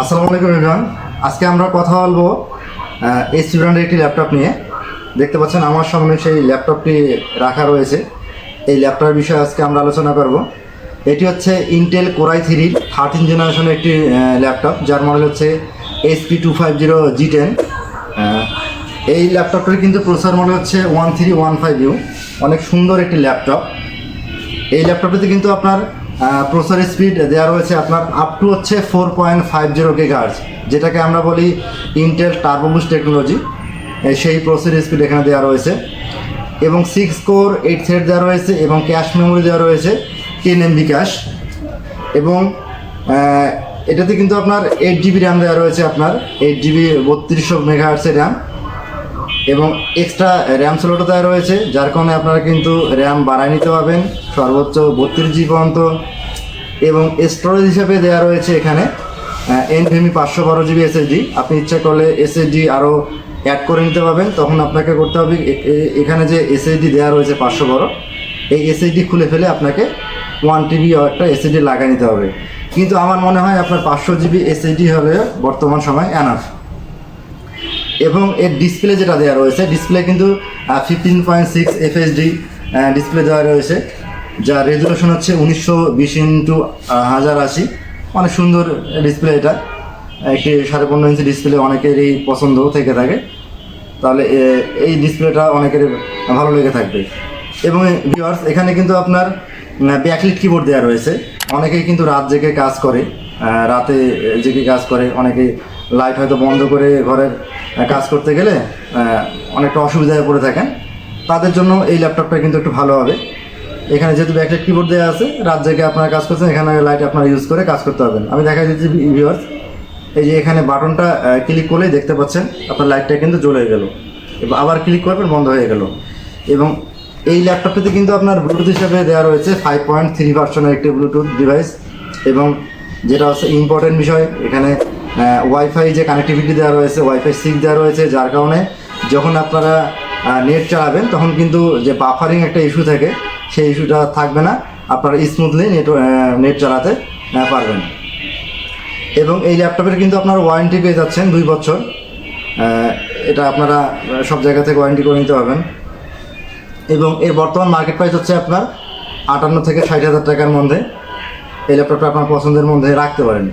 আলাইকুম, ইমরান। আজকে আমরা কথা বলব এইচপি ব্র্যান্ডের একটি ল্যাপটপ নিয়ে। দেখতে পাচ্ছেন, আমার সামনে সেই ল্যাপটপটি রাখা রয়েছে। এই ল্যাপটপের বিষয়ে আজকে আমরা আলোচনা করব। এটি হচ্ছে ইন্টেল কোরাই থ্রি থার্টিন জেনারেশনের একটি ল্যাপটপ, যার মডেল হচ্ছে HP two five zero G ten এই ল্যাপটপটির কিন্তু প্রসেসর মডেল হচ্ছে one three one five U অনেক সুন্দর একটি ল্যাপটপ। এই ল্যাপটপটিতে কিন্তু আপনার প্রসেসর স্পিড দেওয়া রয়েছে আপনার আপ টু হচ্ছে ফোর পয়েন্ট ফাইভ জিরো কে গিগার্স যেটাকে আমরা বলি ইন্টেল টার্বোবুস টেকনোলজি সেই প্রসেসর স্পিড এখানে দেওয়া রয়েছে। এবং সিক্স কোর এইট সেট দেওয়া রয়েছে এবং ক্যাশ মেমোরি দেওয়া রয়েছে টেন এমবি ক্যাশ এবং এটাতে কিন্তু আপনার এইট জিবি র্যাম দেওয়া রয়েছে আপনার এইট জিবি বত্রিশশো মেগাহার্সের র্যাম এবং এক্সট্রা র্যাম স্লটও দেওয়া রয়েছে, যার কারণে আপনারা কিন্তু র্যাম বাড়ায় নিতে পারবেন, সর্বোচ্চ বত্রিশ জি পর্যন্ত। এবং স্টোরেজ হিসেবে দেওয়া রয়েছে এখানে এনভিএমি পাঁচশো বারো জিবি এসএসডি আপনি ইচ্ছা করলে এসএসডি আরও অ্যাড করে নিতে পারবেন, তখন আপনাকে করতে হবে এখানে যে এসএসডি দেওয়া রয়েছে পাঁচশো বারো, এই এসএসডি খুলে ফেলে আপনাকে ওয়ান টিবি একটা এসএসডি লাগিয়ে নিতে হবে। কিন্তু আমার মনে হয় আপনার পাঁচশো জিবি এসএসডি হলে বর্তমান সময় এনাফ এবং এর ডিসপ্লে যেটা দেওয়া রয়েছে ডিসপ্লে কিন্তু fifteen point six FHD display দেওয়া রয়েছে, যা রেজুলেশন হচ্ছে উনিশশো বিশ ইন্টু হাজার আশি। অনেক সুন্দর ডিসপ্লে এটা। একটি সাড়ে পনেরো ইঞ্চি ডিসপ্লে অনেকেরই পছন্দ থেকে থাকে। তাহলে এই ডিসপ্লেটা অনেকের ভালো লেগে থাকবে। এবং ভিউয়ার্স এখানে কিন্তু আপনার ব্যাকলিট কিবোর্ড দেওয়া রয়েছে। অনেকেই কিন্তু রাত জেগে কাজ করে রাতে জেগে কাজ করে অনেকে লাইট হয়তো বন্ধ করে ঘরের কাজ করতে গেলে অনেকটা অসুবিধায় পড়ে থাকেন। তাদের জন্য এই ল্যাপটপটা কিন্তু একটু ভালো হবে। এখানে যেহেতু ব্যাকলাইট কিবোর্ড দেওয়া আছে, রাত জেগে আপনারা কাজ করছেন, এখানে লাইট আপনারা ইউজ করে কাজ করতে পারবেন। আমি দেখা দিচ্ছি ভিউয়ার্স এই যে এখানে বাটনটা ক্লিক করলেই দেখতে পাচ্ছেন, আপনার লাইটটা কিন্তু জ্বলে গেল। আবার ক্লিক করবেন, বন্ধ হয়ে গেল। এবং এই ল্যাপটপটিতে কিন্তু আপনার ব্লুটুথ হিসাবে দেওয়া রয়েছে ফাইভ পয়েন্ট থ্রি ভার্সনের একটি ব্লুটুথ ডিভাইস এবং যেটা হচ্ছে ইম্পর্টেন্ট বিষয়, এখানে ওয়াইফাই যে কানেক্টিভিটি দেওয়া রয়েছে ওয়াইফাই সিক দেওয়া রয়েছে, যার কারণে যখন আপনারা নেট চালাবেন, তখন কিন্তু যে বাফারিং একটা ইস্যু থাকে, সেই ইস্যুটা থাকবে না। আপনারা স্মুথলি নেট নেট চালাতে পারবেন। এবং এই ল্যাপটপের কিন্তু আপনার ওয়ারেন্টি পেয়ে যাচ্ছেন দুই বছর। এটা আপনারা সব জায়গা থেকে ওয়ারেন্টি করে নিতে পারবেন। এবং এর বর্তমান মার্কেট প্রাইস হচ্ছে আপনার আটান্ন থেকে ষাট হাজার টাকার মধ্যে। এই ল্যাপটপটা আপনার পছন্দের মধ্যে রাখতে পারেন।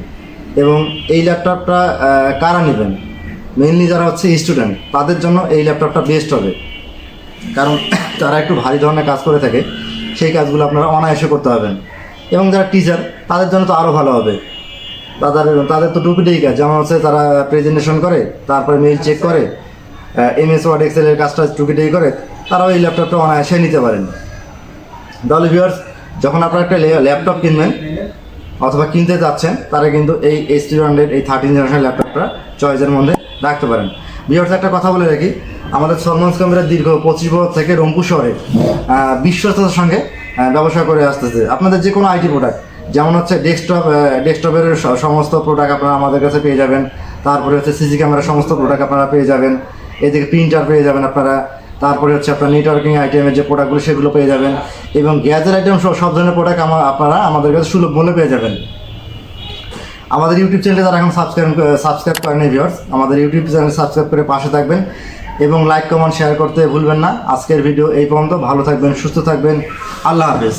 এবং এই ল্যাপটপটা কারা নেবেন? মেনলি যারা হচ্ছে স্টুডেন্ট তাদের জন্য এই ল্যাপটপটা বেস্ট হবে। কারণ তারা একটু ভারী ধরনের কাজ করে থাকে, সেই কাজগুলো আপনারা অনায়াসে করতে পারবেন। এবং যারা টিচার তাদের জন্য তো আরও ভালো হবে। তাদের তাদের তো টুপিটাই কাজ। যেমন হচ্ছে তারা প্রেজেন্টেশন করে, তারপরে মেইল চেক করে এমএস ওয়ার্ড এক্সেলের কাজটা টুকিটাই করে, তারাও এই ল্যাপটপটা অনায়াসে নিতে পারেন। তাহলে ভিউয়ার্স যখন আপনারা একটা ল্যাপটপ কিনবেন অথবা কিনতে যাচ্ছেন তারা কিন্তু এই এইচ টি হান্ড্রেড এই থার্টিন জেনারেশন ল্যাপটপটা চয়েসের মধ্যে রাখতে পারেন। ভিউয়ার্স একটা কথা বলে রাখি আমাদের সলমন্স কম্পিউটার দীর্ঘ পঁচিশ বছর থেকে রংপুর শহরে আহ, বিশ্বস্ততার সঙ্গে ব্যবসা করে আসতেছে। আপনাদের যে কোনো আইটি প্রোডাক্ট যেমন হচ্ছে ডেস্কটপ ডেস্কটপের সমস্ত প্রোডাক্ট আপনারা আমাদের কাছে পেয়ে যাবেন। তারপরে হচ্ছে সিসি ক্যামেরার সমস্ত প্রোডাক্ট আপনারা পেয়ে যাবেন। এদিকে প্রিন্টার পেয়ে যাবেন আপনারা। তারপরে হচ্ছে আপনার নেটওয়ার্কিং আইটেমের যে প্রোডাক্টগুলো সেগুলো পেয়ে যাবেন। এবং গ্যাজেট আইটেম সব সব ধরনের প্রোডাক্ট আমার আপনারা আমাদের কাছে সুলভ মূল্যে পেয়ে যাবেন। আমাদের ইউটিউব চ্যানেলে তারা এখন সাবস্ক্রাইব সাবস্ক্রাইব করেন ভিউয়ার্স আমাদের ইউটিউব চ্যানেল সাবস্ক্রাইব করে পাশে থাকবেন এবং লাইক কমেন্ট শেয়ার করতে ভুলবেন না। আজকের ভিডিও এই পর্যন্ত। ভালো থাকবেন, সুস্থ থাকবেন। আল্লাহ হাফেজ।